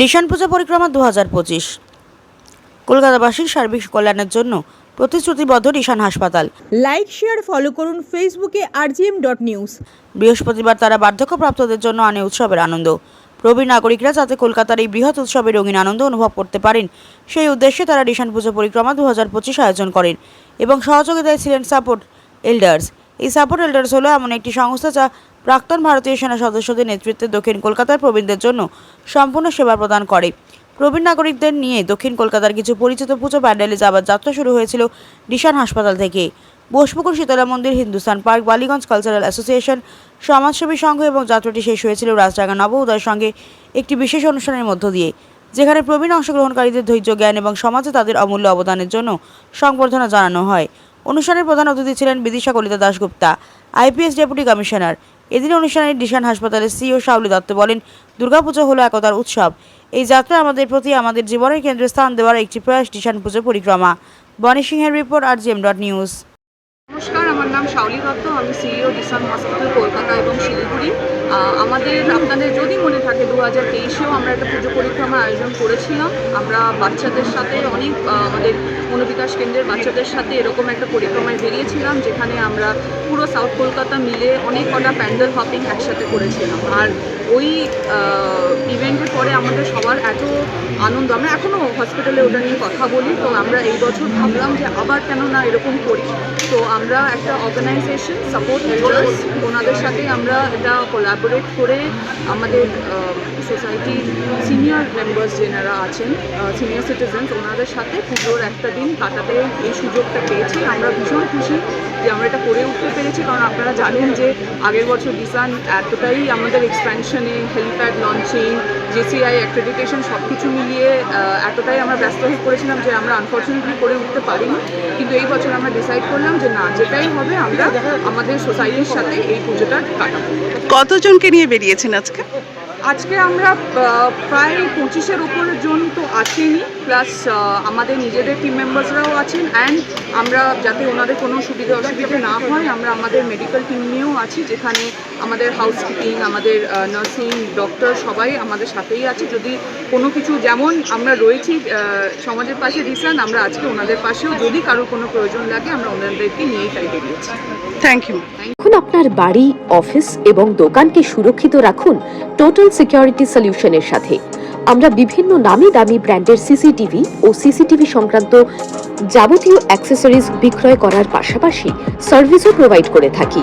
ডিশান পূজা পরিক্রমা দু হাজার পঁচিশ। কলকাতাবাসীর সার্বিক কল্যাণের জন্য প্রতিশ্রুতিবদ্ধ ডিশান হাসপাতাল। লাইক শেয়ার ফলো করুন ফেসবুকে আরজিএম ডট নিউজ। বৃহস্পতিবার তারা বার্ধক্যপ্রাপ্তদের জন্য আনে উৎসবের আনন্দ। প্রবীণ নাগরিকরা যাতে কলকাতার এই বৃহৎ উৎসবে রঙিন আনন্দ অনুভব করতে পারেন সেই উদ্দেশ্যে তারা ডিশান পুজো পরিক্রমা দু হাজার পঁচিশ আয়োজন করেন এবং সহযোগিতায় ছিলেন সাপোর্ট এল্ডার্স। এই সাপোর্ট এল্ডার্স হলো এমন একটি সংস্থা যা প্রাক্তন ভারতীয় সেনা সদস্যদের নেতৃত্বে দক্ষিণ কলকাতার প্রবীণদের জন্য সম্পূর্ণ সেবা প্রদান করে। প্রবীণ নাগরিকদের নিয়ে দক্ষিণ কলকাতার কিছু পরিচিত পুজো প্যান্ডেলে যাবার যাত্রা শুরু হয়েছিল ডিশান হাসপাতাল থেকে। Bosepukur Shitala Mandir, Hindustan park, Ballygunge cultural association, Samajsebi Sangha এবং যাত্রাটি শেষ হয়েছিল রাজডাঙ্গা নব উদয়ের সঙ্গে একটি বিশেষ অনুষ্ঠানের মধ্য দিয়ে, যেখানে প্রবীণ অংশগ্রহণকারীদের ধৈর্য, জ্ঞান এবং সমাজে তাদের অমূল্য অবদানের জন্য সংবর্ধনা জানানো হয়। অনুষ্ঠানের প্রধান অতিথি ছিলেন Bidisha Kalita Dasgupta, IPS deputy commissioner. এদিন অনুষ্ঠানে ডিশান হাসপাতালের সিও শাউলি দত্ত বলেন, দুর্গাপুজো হলো একতার উৎসব। এই যাত্রা আমাদের প্রতি আমাদের জীবনের কেন্দ্রে স্থান দেওয়ার একটি প্রয়াস ডিশান পুজো পরিক্রমা। বনি সিংহের report R GM dot news. নমস্কার, আমার নাম শাওলি দত্ত, আমি সিইও ডিসান হসপিটাল কলকাতা এবং শিলিগুড়ি। আমাদের, আপনাদের যদি মনে থাকে দু হাজার তেইশেও আমরা একটা পুজো পরিক্রমা আয়োজন করেছিলাম। আমরা বাচ্চাদের সাথে অনেক আমাদের মনোবিকাশ কেন্দ্রের বাচ্চাদের সাথে এরকম একটা পরিক্রমায় বেরিয়েছিলাম, যেখানে আমরা পুরো সাউথ কলকাতা মিলে অনেক কটা প্যান্ডেল হপিং একসাথে করেছিলাম। আর ওই ইভেন্টের পরে আমাদের সবার এত আনন্দ, আমরা এখনও হসপিটালে ওটা নিয়ে কথা বলি, তো আমরা এই বছর ভাবলাম যে আবার কেন না এরকম করি। তো আমরা একটা অর্গানাইজেশন, সাপোর্ট ওনাদের সাথে আমরা এটা কোলাবোরেট করে আমাদের সোসাইটির সিনিয়র মেম্বার্স যেনারা আছেন সিনিয়র সিটিজেন্স ওনাদের সাথে পুজোর একটা দিন কাটাতে এই সুযোগটা পেয়েছি। আমরা ভীষণ খুশি যে আমরা এটা করে উঠতে পেরেছি, কারণ আপনারা জানেন যে আগের বছর ডিসান এতটাই আমাদের এক্সপ্যানশনে হেলিপ্যাড লঞ্চিং জেসিআই অ্যাক্রেডিটেশন সব কিছু মিলিয়ে এতটাই আমরা ব্যস্ত হয়ে পড়েছিলাম যে আমরা আনফর্চুনেটলি করে উঠতে পারিনি। কিন্তু এই বছর আমরা ডিসাইড করলাম যে না, যেটাই হবে আমরা আমাদের সোসাইটির সাথে এই পুজোটা কাটাবো। কতজনকে নিয়ে বেরিয়েছেন আজকে? আজকে আমরা প্রায় পঁচিশের ওপর জন তো আছেনই প্লাস আমাদের নিজেদের টিম মেম্বার্সরাও আছেন অ্যান্ড আমরা যাতে ওনাদের কোনো সুবিধা অসুবিধা না হয়, আমরা আমাদের মেডিকেল টিম নিয়েও আছি, যেখানে আমাদের হাউসকিপিং আমাদের নার্সিং ডক্টর সবাই আমাদের সাথেই আছে। যদি কোনো কিছু যেমন আমরা রয়েছি আহ, সমাজের পাশে রিসান আমরা আজকে ওনাদের পাশেও যদি কারোর কোনো প্রয়োজন লাগে আমরা ওনাদেরকে নিয়েই তাই বেরিয়েছি থ্যাংক ইউ এখন আপনার বাড়ি অফিস এবং দোকানকে সুরক্ষিত রাখুন টোটাল সিকিউরিটি সলিউশনের সাথে। আমরা বিভিন্ন নামি দামি ব্র্যান্ডের সিসিটিভি ও সিসিটিভি সংক্রান্ত যাবতীয় অ্যাক্সেসরিজ বিক্রয় করার পাশাপাশি সার্ভিসও প্রোভাইড করে থাকি।